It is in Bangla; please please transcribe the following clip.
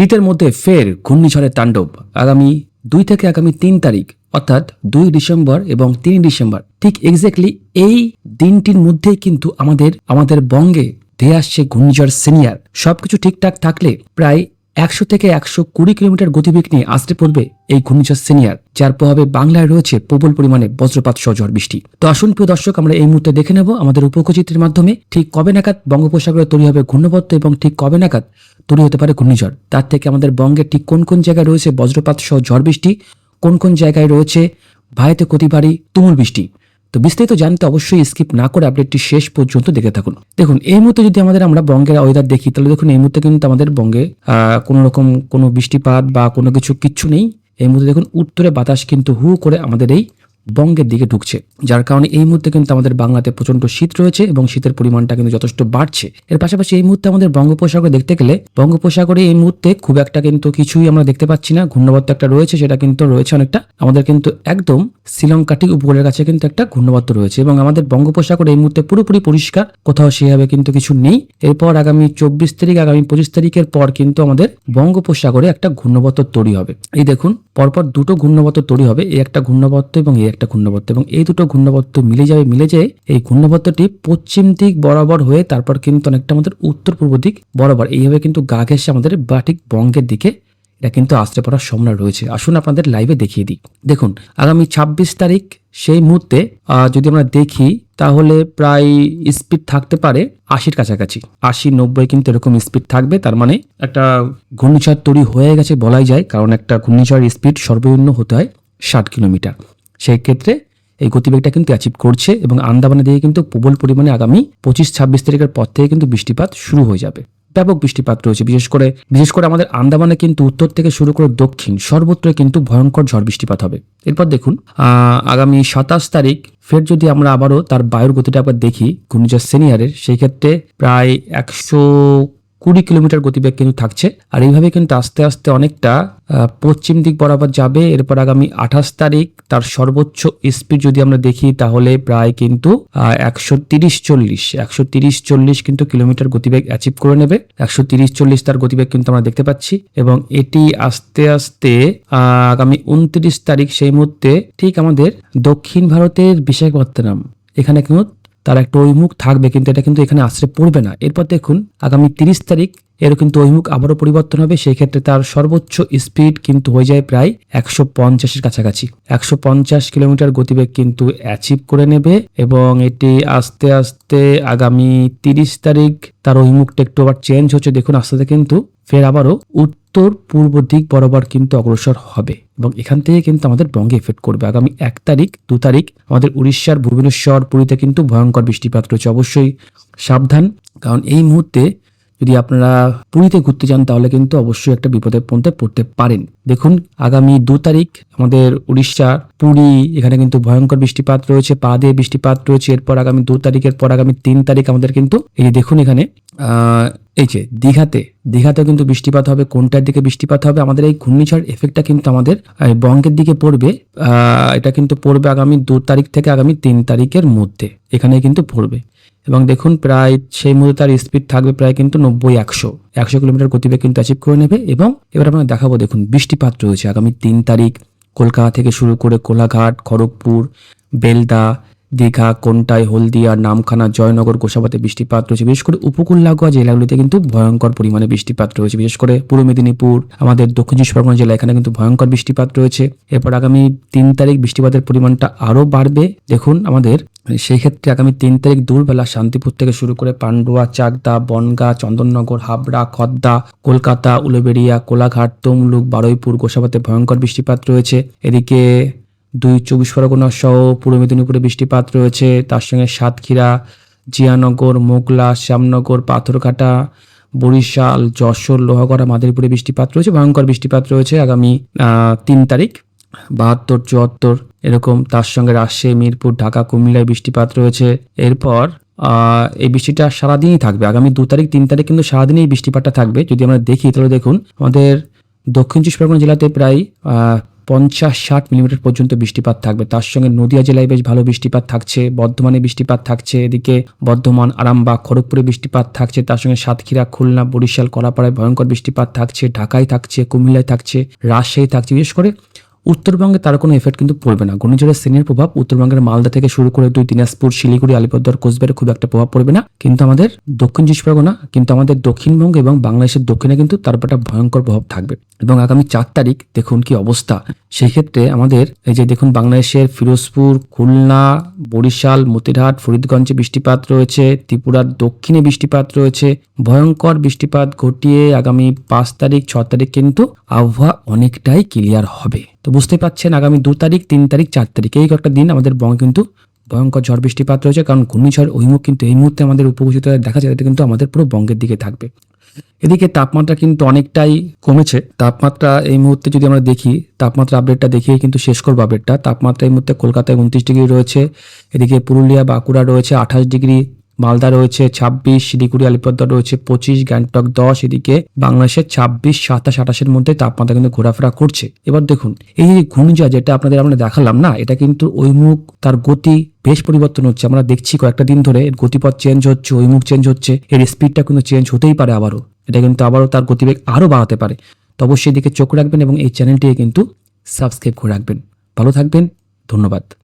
শীতের মধ্যে ফের ঘূর্ণিঝড়ের তাণ্ডব। আগামী দুই থেকে আগামী তিন তারিখ, অর্থাৎ দুই ডিসেম্বর এবং তিন ডিসেম্বর। ঠিক এক্স্যাক্টলি এই দিনটির মধ্যেই কিন্তু আমাদের আমাদের বঙ্গে ধেয়ে আসছে ঘূর্ণিঝড় সিনিয়র। সবকিছু ঠিকঠাক থাকলে প্রায় একশো থেকে একশো কুড়ি কিলোমিটার গতিবেগ নিয়ে আসতে পড়বে এই ঘূর্ণিঝড় সিনিয়র, যার প্রভাবে বাংলায় রয়েছে প্রবল পরিমাণে বজ্রপাত সহ ঝড় বৃষ্টি। তো আসুন প্রিয় দর্শক, আমরা এই মুহূর্তে দেখে নেব আমাদের উপকচিত্রের মাধ্যমে ঠিক কবে নাগাদ বঙ্গোপসাগরে তৈরি হবে ঘূর্ণবত্ত এবং ঠিক কবে নাগাদ তৈরি হতে পারে ঘূর্ণিঝড়। তার থেকে আমাদের বঙ্গের ঠিক কোন কোন জায়গায় রয়েছে বজ্রপাত সহ ঝড় বৃষ্টি, কোন কোন জায়গায় রয়েছে ভাইতে ক্ষতিবাড়ি তুমুল বৃষ্টি। তো বিস্তারিত জানতে অবশ্যই স্কিপ না করে আপডেটটি শেষ পর্যন্ত দেখে থাকুন। দেখুন, এই মুহূর্তে যদি আমাদের আমরা বঙ্গের ওয়েদার দেখি, তাহলে দেখুন এই মুহূর্তে কিন্তু আমাদের বঙ্গে কোনো রকম কোনো বৃষ্টিপাত বা কোনো কিছু কিচ্ছু নেই। এই মুহূর্তে দেখুন উত্তরে বাতাস কিন্তু হু করে আমাদের এই বঙ্গের দিকে ঢুকছে, যার কারণে এই মুহূর্তে কিন্তু আমাদের বাংলাতে প্রচণ্ড শীত রয়েছে এবং শীতের পরিমাণটা কিন্তু যথেষ্ট বাড়ছে। এর পাশাপাশি এই মুহূর্তে আমাদের বঙ্গোপসাগরে দেখতে গেলে, বঙ্গোপসাগরে এই মুহূর্তে খুব একটা কিন্তু কিছুই আমরা দেখতে পাচ্ছি না। ঘূর্ণবর্ত একটা রয়েছে, সেটা কিন্তু রয়েছে অনেকটা। আমাদের কিন্তু একদম শ্রীলঙ্কা ঠিক উপকূলের কাছে কিন্তু একটা ঘূর্ণবর্ত রয়েছে এবং আমাদের বঙ্গোপসাগর এই মুহূর্তে পুরোপুরি পরিষ্কার, কোথাও সেভাবে কিন্তু কিছু নেই। এরপর আগামী চব্বিশ তারিখ, আগামী পঁচিশ তারিখের পর কিন্তু আমাদের বঙ্গোপসাগরে একটা ঘূর্ণবর্ত তৈরি হবে। এই দেখুন, পরপর দুটো ঘূর্ণবর্ত তৈরি হবে। এই একটা ঘূর্ণবর্ত এবং এই ঘূর্ণবর্ত এবং এই দুটো ঘূর্ণবর্ত মিলে যাবে, মিলে যেয়ে এই ঘূর্ণবর্তটি পশ্চিম দিক বরাবর হয়ে তারপর কিন্তু অনেকটা আমাদের উত্তর পূর্ব দিক বরাবর। এইভাবে কিন্তু গা ঘেসে আমাদের বা ঠিক বঙ্গের দিকে এটা কিন্তু আসতে পড়ার সম্ভাবনা রয়েছে। আসুন আপনাদের লাইভে দেখিয়ে দিই। দেখুন, আগামী ছাব্বিশ তারিখ সেই মুহূর্তে যদি আমরা দেখি, তাহলে প্রায় স্পিড থাকতে পারে আশির কাছাকাছি। আশি, নব্বই কিন্তু এরকম স্পিড থাকবে, তার মানে একটা ঘূর্ণিঝড় তৈরি হয়ে গেছে বলাই যায়, কারণ একটা ঘূর্ণিঝড় স্পিড সর্বনিম্ন হতে হয় ষাট কিলোমিটার। সেই ক্ষেত্রে এই গতিবেগটা কিন্তু অ্যাচিভ করছে এবং আন্দামানে দিয়ে কিন্তু প্রবল পরিমাণে আগামী পঁচিশ, ছাব্বিশ তারিখের পর থেকে কিন্তু বৃষ্টিপাত শুরু হয়ে যাবে। ব্যাপক বৃষ্টিপাত রয়েছে, বিশেষ করে বিশেষ করে আমাদের আন্দামানে কিন্তু উত্তর থেকে শুরু করে দক্ষিণ সর্বত্রই কিন্তু ভয়ঙ্কর ঝড় বৃষ্টিপাত হবে। এরপর দেখুন আগামী সাতাশ তারিখ ফের যদি আমরা আবারও তার বায়ুর গতিটা আবার দেখি, ঘূর্ণিঝড় সিনিয়রের, সেই ক্ষেত্রে প্রায় একশো কুড়ি কিলোমিটার গতিবেগ কিন্তু থাকছে। আর এইভাবে কিন্তু আস্তে আস্তে অনেকটা পশ্চিম দিক বরাবর যাবে। এরপর আগামী আঠাশ তারিখ তার সর্বোচ্চ স্পিড যদি আমরা দেখি, তাহলে প্রায় কিন্তু একশো তিরিশ চল্লিশ। একশো তিরিশ চল্লিশ কিন্তু কিলোমিটার গতিবেগ অ্যাচিভ করে নেবে। একশো তিরিশ চল্লিশ তার গতিবেগ কিন্তু আমরা দেখতে পাচ্ছি। এবং এটি আস্তে আস্তে আগামী উনত্রিশ তারিখ সেই মুহূর্তে ঠিক আমাদের দক্ষিণ ভারতের বিশাখাপত্তনম। এখানে কিন্তু তার একটা অভিমুখ থাকবে, কিন্তু এটা কিন্তু এখানে আশ্রয় পড়বে না। এরপর দেখুন, আগামী তিরিশ তারিখ এরও কিন্তু অভিমুখ আবারও পরিবর্তন হবে সেই ক্ষেত্রে তার সর্বোচ্চ স্পিড কিন্তু হয়ে যায় প্রায় একশো পঞ্চাশের কাছাকাছি। একশো পঞ্চাশ কিলোমিটার গতিবেগ কিন্তু অ্যাচিভ করে নেবে এবং এটি আস্তে আস্তে আগামী তিরিশ তারিখ তার অভিমুখটা একটু আবার চেঞ্জ হচ্ছে। দেখুন, আস্তে আস্তে কিন্তু ফের আবারও উত্তর পূর্ব দিক বরাবর কিন্তু অগ্রসর হবে এবং এখান থেকে কিন্তু আমাদের বঙ্গে এফেক্ট করবে। আগামী এক তারিখ, দু তারিখ আমাদের উড়িষ্যার ভুবনেশ্বর পুরীতে কিন্তু ভয়ঙ্কর বৃষ্টিপাত রয়েছে। অবশ্যই সাবধান, কারণ এই মুহূর্তে যদি আপনারা পুরীতে ঘুরতে যান, তাহলে কিন্তু অবশ্যই একটা বিপদের মধ্যে পড়তে পারেন। দেখুন, আগামী দু তারিখ আমাদের উড়িষ্যা, পুরী, এখানে কিন্তু ভয়ঙ্কর বৃষ্টিপাত রয়েছে, পা দিয়ে বৃষ্টিপাত রয়েছে। এরপর আগামী দু তারিখের পর আগামী তিন তারিখ আমাদের কিন্তু, এই যে দেখুন এখানে এই যে দীঘাতে, দীঘাতেও কিন্তু বৃষ্টিপাত হবে, কোনটার দিকে বৃষ্টিপাত হবে, আমাদের এই ঘূর্ণিঝড় এফেক্টটা কিন্তু আমাদের বঙ্গের দিকে পড়বে এটা কিন্তু পড়বে আগামী দু তারিখ থেকে আগামী তিন তারিখের মধ্যে এখানে কিন্তু পড়বে। এবং দেখুন প্রায় সেই মুহূর্তে তার স্পিড থাকবে প্রায় কিন্তু নব্বই, একশো। একশো কিলোমিটার গতিবেগ কিন্তু অ্যাচিভ করে নেবে এবং এবার আমরা দেখাবো, দেখুন, বৃষ্টিপাত রয়েছে। আগামী তিন তারিখ কলকাতা থেকে শুরু করে কোলাঘাট, খড়গপুর, বেলদা, দীঘা, কোনটাই, হলদিয়া, নামখানা, জয়নগর, গোসাবাতে বৃষ্টিপাত রয়েছে। বিশেষ করে উপকূল লাগোয়া জেলাগুলিতে কিন্তু ভয়ঙ্কর পরিমাণে বৃষ্টিপাত রয়েছে। বিশেষ করে পূর্ব মেদিনীপুর, আমাদের দক্ষিণ চব্বিশ পরগনা জেলা এখানে কিন্তু ভয়ঙ্কর বৃষ্টিপাত রয়েছে। এরপর আগামী তিন তারিখ বৃষ্টিপাতের পরিমাণটা আরও বাড়বে। দেখুন, আমাদের সেই ক্ষেত্রে আগামী তিন তারিখ দূরবেলা শান্তিপুর থেকে শুরু করে পান্ডুয়া, চাকদা, বনগা, চন্দননগর, হাবড়া, খদ্দা, কলকাতা, উলুবেড়িয়া, কোলাঘাট, তমলুক, বারুইপুর, গোসাবাতে ভয়ঙ্কর বৃষ্টিপাত রয়েছে। এদিকে দুই চব্বিশ পরগনা সহ পূর্ব মেদিনীপুরে বৃষ্টিপাত রয়েছে। তার সঙ্গে সাতক্ষীরা, জিয়ানগর, মোগলা, শ্যামনগর, পাথরঘাটা, বরিশাল, যশোর, লোহাগড়া, মাদারীপুরে বৃষ্টিপাত রয়েছে। ভয়ঙ্কর বৃষ্টিপাত রয়েছে আগামী তিন তারিখ। বাহাত্তর, চুয়াত্তর এরকম তার সঙ্গে রাজশাহী, মিরপুর, ঢাকা, কুমিল্লায় বৃষ্টিপাত রয়েছে। এরপর এই বৃষ্টিটা সারাদিনই থাকবে। আগামী দু তারিখ, তিন তারিখ কিন্তু সারাদিনই বৃষ্টিপাতটা থাকবে। যদি আমরা দেখি, তাহলে দেখুন, আমাদের দক্ষিণ চব্বিশ পরগনা জেলাতে প্রায় পঞ্চাশ ষাট মিলিমিটার পর্যন্ত বৃষ্টিপাত থাকবে। তার সঙ্গে নদিয়া জেলায় বেশ ভালো বৃষ্টিপাত থাকছে, বর্ধমানে বৃষ্টিপাত থাকছে, এদিকে বর্ধমান, আরামবাগ, খড়গপুরে বৃষ্টিপাত থাকছে, তার সঙ্গে সাতক্ষীরা, খুলনা, বরিশাল, কলাপাড়ায় ভয়ঙ্কর বৃষ্টিপাত থাকছে, ঢাকায় থাকছে, কুমিল্লায় থাকছে, রাজশাহী থাকছে। বিশেষ করে উত্তরবঙ্গে তার কোনো এফেক্ট কিন্তু পড়বে না। ঘূর্ণিঝড়ের শ্রেণির প্রভাব উত্তরবঙ্গের মালদা থেকে শুরু করে দুই দিনাজপুর, শিলিগুড়ি, আলিপুরদুয়ার, কোচবিহারে খুব একটা প্রভাব পড়বে না। কিন্তু আমাদের দক্ষিণ চব্বিশ পরগনা কিন্তু আমাদের দক্ষিণবঙ্গ এবং বাংলাদেশের দক্ষিণে কিন্তু তার একটা ভয়ঙ্কর প্রভাব থাকবে। এবং আগামী চার তারিখ দেখুন কি অবস্থা। সেই ক্ষেত্রে আমাদের এই যে দেখুন বাংলাদেশের ফিরোজপুর, খুলনা, বরিশাল, মতিরহাট, ফরিদগঞ্জে বৃষ্টিপাত রয়েছে, ত্রিপুরার দক্ষিণে বৃষ্টিপাত রয়েছে, ভয়ঙ্কর বৃষ্টিপাত ঘটিয়ে আগামী পাঁচ তারিখ, ছ তারিখ কিন্তু আবহাওয়া অনেকটাই ক্লিয়ার হবে। তো বুঝতে পারছেন আগামী দু তারিখ, তিন তারিখ, চার তারিখ, এই কয়েকটা দিন আমাদের বঙ্গে কিন্তু ভয়ঙ্কর ঝড় বৃষ্টিপাত রয়েছে, কারণ ঘূর্ণিঝড়, অভিমুখ কিন্তু এই মুহূর্তে আমাদের উপকূলিত দেখা যায়, এটা কিন্তু আমাদের পুরো বঙ্গের দিকে থাকবে। এদিকে তাপমাত্রা কিন্তু অনেকটাই কমেছে। তাপমাত্রা এই মুহূর্তে যদি আমরা দেখি, তাপমাত্রা আপডেটটা দেখিয়ে কিন্তু শেষ করব আপডেটটা তাপমাত্রা এই মুহূর্তে কলকাতায় উনত্রিশ ডিগ্রি রয়েছে, এদিকে পুরুলিয়া, বাঁকুড়া রয়েছে আঠাশ ডিগ্রি মালদা রয়েছে ছাব্বিশ, শিলিগুড়ি, আলিপুরদুয়ার রয়েছে পঁচিশ, গ্যাংটক দশ, এদিকে বাংলাদেশের ছাব্বিশ, সাতাশ, আঠাশের মধ্যে তাপমাত্রা কিন্তু ঘোরাফেরা করছে। এবার দেখুন, এই যে ঘূর্ণিঝড় যেটা আপনাদের আমরা দেখালাম না, এটা কিন্তু ওই মুখ, তার গতি বেশ পরিবর্তন হচ্ছে। আমরা দেখছি কয়েকটা দিন ধরে এর গতিপথ চেঞ্জ হচ্ছে, ওই মুখ চেঞ্জ হচ্ছে, এর স্পিডটা কিন্তু চেঞ্জ হতেই পারে আবারও। এটা কিন্তু আবারও তার গতিবেগ আরও বাড়াতে পারে। তো অবশ্যই এদিকে চোখ রাখবেন এবং এই চ্যানেলটিকে কিন্তু সাবস্ক্রাইব করে রাখবেন। ভালো থাকবেন, ধন্যবাদ।